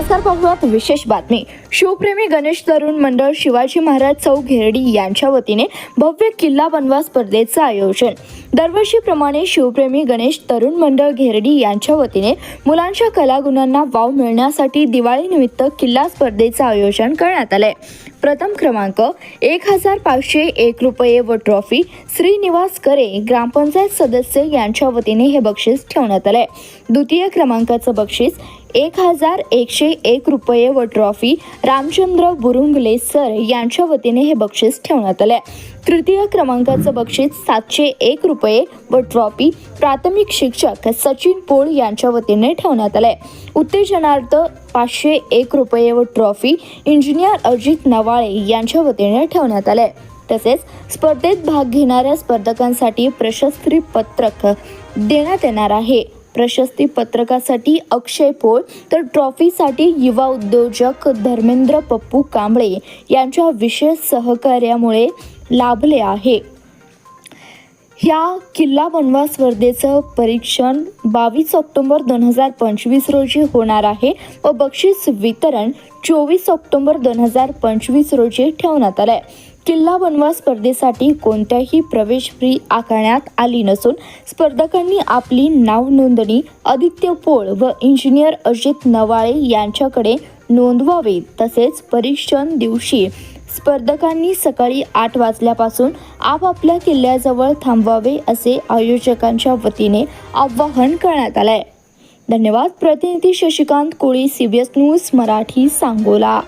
नमस्कार पाहुयात विशेष बातमी. शिवप्रेमी गणेश तरुण मंडळ शिवाजी महाराज चौक घेरडी यांच्या वतीने भव्य किल्ला बनवा स्पर्धेचं आयोजन. दरवर्षीप्रमाणे शिवप्रेमी गणेश तरुण मंडळ घेरडी यांच्या वतीने मुलांच्या कलागुणांना वाव मिळण्यासाठी दिवाळीनिमित्त किल्ला स्पर्धेचं आयोजन करण्यात आलंय. प्रथम क्रमांक एक हजार पाचशे एक रुपये व ट्रॉफी श्रीनिवास करे ग्रामपंचायत सदस्य यांच्या वतीने हे बक्षीस ठेवण्यात आलंय. द्वितीय क्रमांकाचं बक्षीस एक हजार एकशे एक रुपये व ट्रॉफी रामचंद्र बुरुंगले सर यांच्या वतीने हे बक्षीस ठेवण्यात आले. तृतीय क्रमांकाचं बक्षीस सातशे एक रुपये व ट्रॉफी प्राथमिक शिक्षक सचिन पोळ यांच्या वतीने ठेवण्यात आले. उत्तेजनार्थ पाचशे एक रुपये व ट्रॉफी इंजिनियर अजित नवाळे यांच्या वतीने ठेवण्यात आले. तसेच स्पर्धेत भाग घेणाऱ्या स्पर्धकांसाठी प्रशस्ती पत्रक देण्यात येणार आहे. प्रशस्ती पत्रकासाठी अक्षय पोळ तर ट्रॉफीसाठी युवा उद्योजक धर्मेंद्र पप्पू कांबळे यांच्या विशेष सहकार्यामुळे लाभले आहे. ह्या किल्ला बनवा स्पर्धेचं परीक्षण बावीस ऑक्टोबर दोन हजार पंचवीस रोजी होणार आहे व बक्षीस वितरण चोवीस ऑक्टोबर दोन हजार पंचवीस रोजी ठेवण्यात आलं आहे किल्ला बनवा स्पर्धेसाठी कोणत्याही प्रवेश फी आकारण्यात आली नसून स्पर्धकांनी आपली नाव नोंदणी आदित्य पोळ व इंजिनियर अजित नवाळे यांच्याकडे नोंदवावे तसेच परीक्षण दिवशी स्पर्धकांनी सकाळी आठ वाजल्यापासून आपापल्या किल्ल्याजवळ थांबवावे असे आयोजकांच्या वतीने आवाहन करण्यात आलंय. धन्यवाद. प्रतिनिधी शशिकांत कोळी सीबीएस न्यूज मराठी सांगोला.